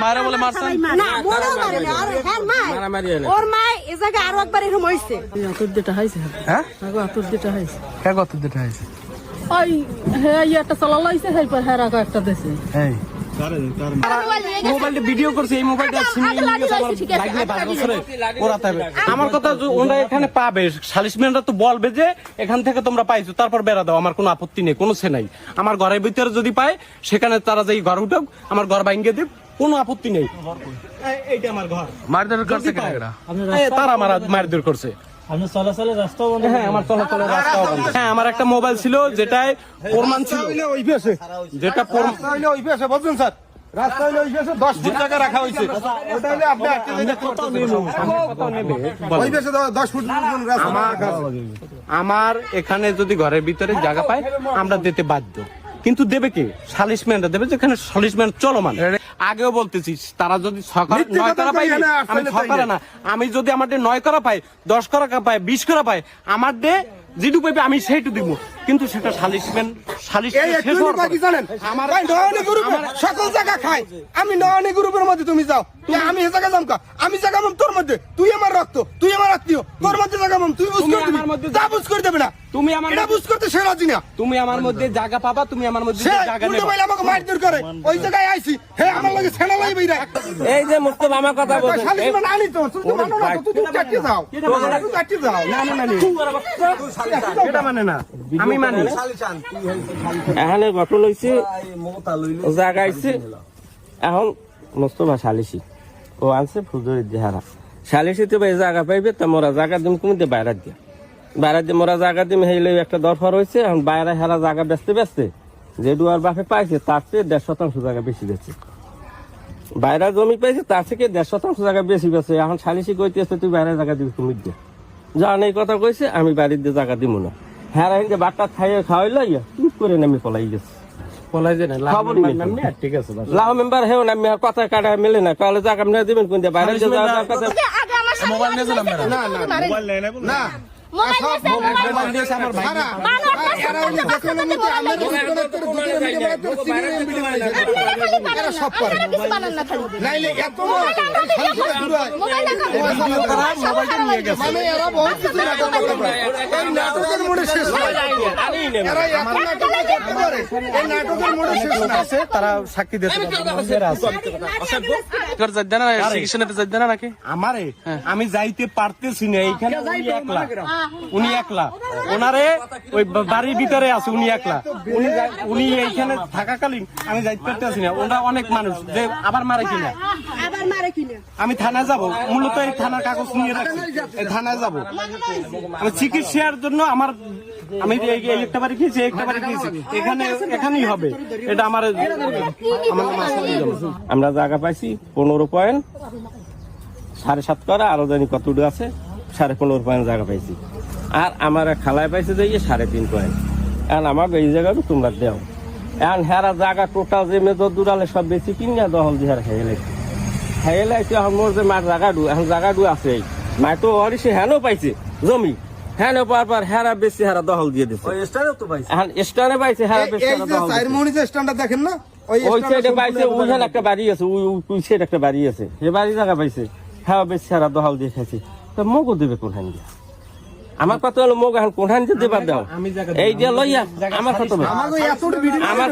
মারে। বলে মারছেন না? মোরও মারে না। আর হ্যাঁ মা। মারামারি হলো। ওর মা এ জায়গায় আরও একবার এরকম হইছে। আতর যেটা হয়েছে হ্যাঁ? আতর যেটা হয়েছে কে কত দিতে হয়েছে ওই হ্যাঁ একটা চলা লাইছে সেই পর হ্যাঁ আগো একটা দেশে। ভিডিও করছে এই মোবাইলটা আমার কথা ওরা এখানে পাবে সালিসম্যানরা তো বলবে যে এখান থেকে তোমরা পাইছো তারপর বেড়া দাও আমার কোনো আপত্তি নেই কোনো সে নাই। আমার ঘরের ভিতরে যদি পায় সেখানে তারা যেই ঘর উঠুক আমার ঘর ভাঙ্গে দেব কোনো আপত্তি নেই। এই- এইটা আমার ঘর। মারধর করছে তারা আমার মারধর করছে। হ্যাঁ আমার চলাচলের রাস্তাও বন্ধ। হ্যাঁ আমার একটা মোবাইল ছিল যেটায় প্রমাণ ছিল। যেটা প্রমাণ রাস্তা হইলে ওই পাশে বুঝছেন স্যার? রাস্তা হইলে ওই পাশে দশ ফুট জায়গা রাখা হয়েছে ওটা হইলে আপনি আটকে যেতে ওই পাশে দশ ফুট রাস্তা আমার এখানে যদি ঘরের ভিতরে জায়গা পায় আমরা দিতে বাধ্য। কিন্তু দেবে কে? সালিশম্যানরা দেবে যেখানে সালিশম্যান চলমান। আগেও বলতেছি তারা যদি সকাল নয় করা পাই না, আমি আসলে না। আমি যদি আমার দিয়ে নয় করা পাই দশ করা পাই বিশ করা পাই আমার দে যেটুকু পাইবে আমি সেইটু দিব কিন্তু সেটা সালিশম্যান সালিশ এই শেষ একটু হওয়ার নিবা কি পরে। জানেন? আমার ভাই নয়নি গ্রুপে সকল জায়গা খাই। আমি নয়নি গ্রুপের মধ্যে তুমি যাও। আমি এ জায়গা যামকা? আমি জায়গা মাম তোর মধ্যে। তুই আমার রক্ত তুই আমার আত্মীয়। তোর মধ্যে জায়গা মাম তুই বুঝ তুমি করে দিবি। যা বুঝ করে দেবে না। তুমি আমার এটা বুঝ করতে সে রাজি না। তুমি আমার মধ্যে জায়গা পাবা তুমি আমার মধ্যে সে জায়গা উল্টো নেবা। বাইলে আমাকে মারধর করে। ওই জায়গায় আইছি। হে আমার লাগে ছেনা লাগবে রে এই যে মুস্তফা আমার কথা মানে আনি তো তুই মানো না তো, তুই যাও তুই চাটকে যাও না। না না এটা মানে না। আমি মানি এখানে ঘটন হয়েছে জাগাইছে। এখন মোস্তফা সালিসি ও আনছে ফুজুরের দেহারা। সালিসিতে ভাই জায়গা পাইবে, তা মোরা জায়গা দিম কমিতে বাইরে দিয়া। বাইরে দিয়ে মোরা জায়গা দিম হেলে একটা দরকার হয়েছে এখন বাইরে হেরা জায়গা বেচতে বেচতে যে ডুয়ার বাপে পাইছে, তার চেয়ে দেড় শতাংশ জায়গা বেশি গেছে বাইরে জমি পাইছে, তার থেকে দেড় শতাংশ জায়গা বেশি গেছে এখন সালিসি কইতেছে, তুই বাইরে জায়গা দিবি তুমি দিয়ে। যখন এই কথা কইছে, আমি বাড়ির দিয়ে জায়গা দিব না। হ্যাঁ যে বাট্টা খাইয়ে খাওয়াইলো ইয়া চুপ করে নামি পলাই গেছে বলাই যে না আর ঠিক আছে। লাভ মেম্বার হেও না কথা কাটা মেলে না তাহলে জায়গা আপনি দিবেন কোন দিয়ে বাইরে যাওয়ার কথা আগে আমার সামনে মোবাইল নিয়ে না না না না মানে এরা বহুত কিছু নাটক করতে পারে এই নাটকের Yes. তারা সাক্ষী নাকি? আমারে? আমি যাইতে পারতেছি না এইখানে উনি একলা। উনি একলা। ওনারে ওই বাড়ির ভিতরে আছে উনি একলা। উনি উনি এইখানে থাকাকালীন আমি যাইতে পারতেছি না। ওনারা অনেক মানুষ যে আবার মারে কিনা আবার মারে কিনে আমি থানা যাব। মূলত এই থানার কাগজ নিয়ে রাখছি। এই থানায় যাব। আমি চিকিৎসার জন্য আমার আমি একটা বাড়ি খেয়েছি একটা বাড়ি খেয়েছি। এখানে এখানেই হবে। এটা আমার আমার জায়গা পাইছি পনেরো পয়েন্ট সাড়ে সাত করা আরও জানি কতটুকু আছে সাড়ে পনেরো পয়েন্ট জায়গা পাইছি। আর আমার খালায় পাইছে যে সাড়ে তিন পয়েন্ট। এখন আমার এই জায়গাটা তোমরা দেও। এখন হেরা জায়গা টোটাল যে মেজর দূরালে সব বেশি কিনা দহল দিয়ে খেয়ে লাগছে খেয়ে লাগছে এখন মোর যে মার জায়গা ডু এখন জায়গা ডু আছে মায় তো ওর সে হ্যানও পাইছে জমি। হ্যানো পার পার হেরা বেশি হেরা দহল দিয়ে দিচ্ছে এখন স্টারে পাইছে হেরা এই- বেশি এই যে দহল চার দিছে। মণি যে স্ট্যান্ডটা দেখেন না ওই ওই সাইডে পাইছে ওইখানে একটা বাড়ি আছে ওই ওই সাইড একটা বাড়ি আছে। সে বাড়ি জায়গা পাইছে হ্যাঁ বেশ হেরা দহাল দিয়ে খাইছে। তো মগও দেবে কোনখান দিয়ে? আমার কথা হলো মগ এখন কোনখান দিয়ে দেবার দাও। এই যে লইয়া আমার কথা আমার